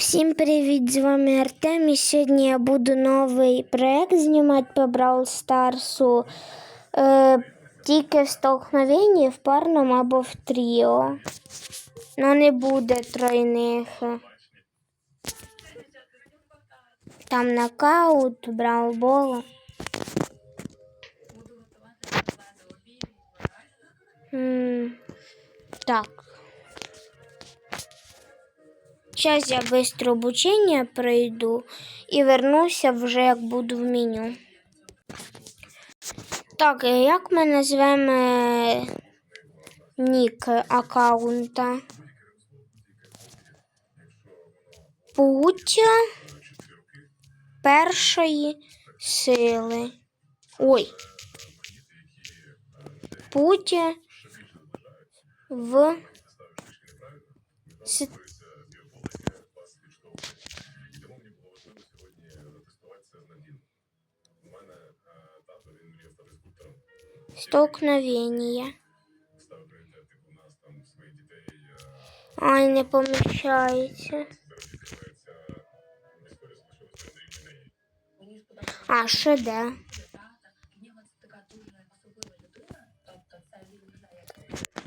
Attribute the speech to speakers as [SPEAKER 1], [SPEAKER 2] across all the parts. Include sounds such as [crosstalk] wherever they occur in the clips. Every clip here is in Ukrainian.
[SPEAKER 1] Всім привіт! З вами Артем. І сьогодні я буду новий проект знімати по Brawl Старсу. Е, тільки в столкновенні в парному або в тріо. Ну не буде тройних. Там нокаут, браубол. Так. Сейчас я быстро обучение пройду і вернуся вже як буду в меню. Так, як ми назвемо е, нік аккаунта? Путь першої сили. Ой. Путь в Столкновение. Ай, не поміщається. А, ще де?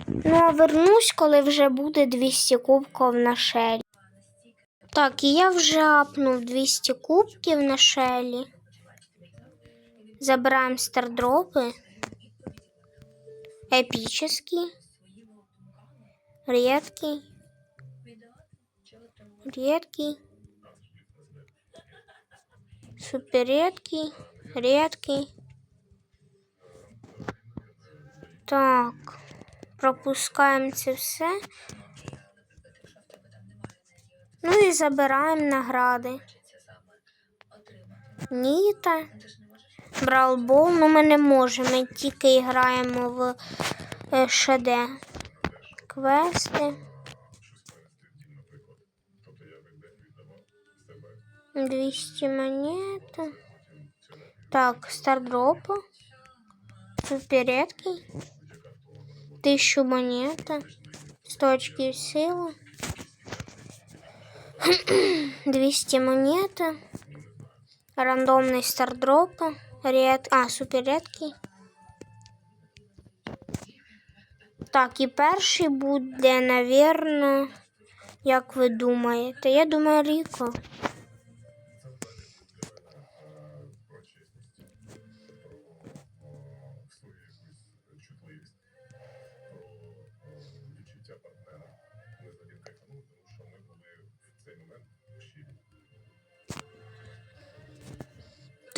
[SPEAKER 1] Ну, а вернусь, коли вже буде 200 кубків на шелі. Так, і я вже апнув 200 кубків на шелі. Забираємо стардропи. Эпический. Редкий. Редкий. Супер редкий. Редкий. Так. Пропускаємо це все. Ну і забираємо награди. Ніта. Бралбол, ну ми не можемо, ми тільки граємо в е, ШД. Квести. 200 монет. Так, стардропа. Супер редкий. 1000 монета. 100 очків сили. [clears throat] 200 монета. Рандомний стардропа. Ред... А, супер редкий. Так, і перший буде, навірно, як ви думаєте? Я думаю, Ріко.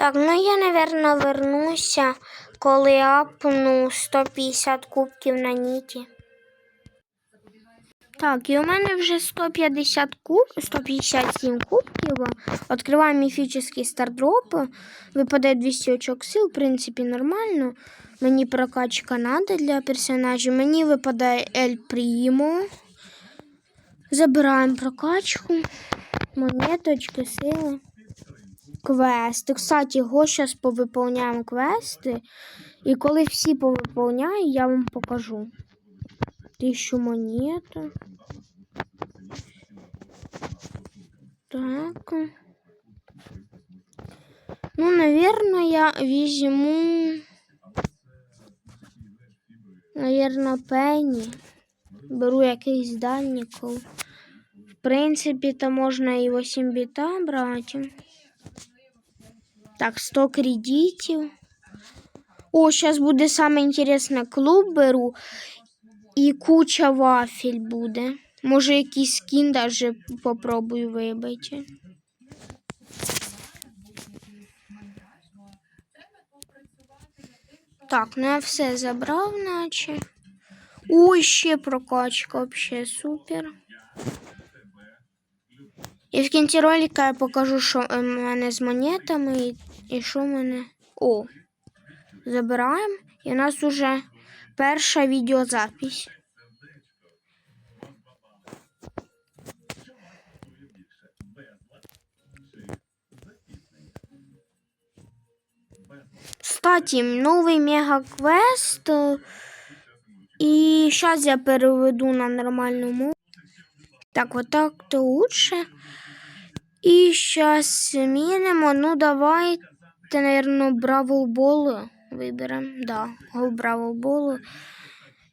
[SPEAKER 1] Так, ну я, навірно, вернуся, коли апну 150 кубків на ніті. Так, і у мене вже 150 куб, 157 кубків. Відкриваю міфічний стардроп. Випадає 200 очок сил, в принципі, нормально. Мені прокачка надо для персонажів. Мені випадає Ель Прімо. Забираємо прокачку. Монеточки, сили. Квести. Кстати, го зараз повиповняємо квести. І коли всі повиповняю, я вам покажу. Тисячу монет. Так. Ну, наверное, я візьму. Наверно, пені. Беру якийсь дальников. В принципі, то можна і 8 біта брати. Так, 100 кредитів. О, зараз буде саме інтересне клуб беру. І куча вафель буде. Може, якийсь скін даже попробую вибити. Так, ну я все забрав, наче. Ой, ще прокачка вообще супер. І в кінці ролика я покажу, що в мене з монетами і, і що в мене. О, забираємо. І у нас уже перша відеозапись. Кстати, новий мега-квест. І зараз я переведу на нормальну мову. Так, вот так то лучше. І зараз змінимо. Ну, давайте, наверное, Бравл Бол виберемо. Да, Бравл Бол.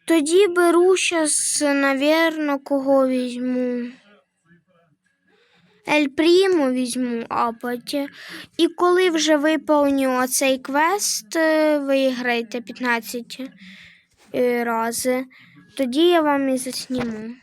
[SPEAKER 1] Тоді беру зараз, наверно, кого візьму. Ель Пріму візьму апаті. І коли вже виповню оцей квест, е, виграєте 15 е, рази, тоді я вам і засніму.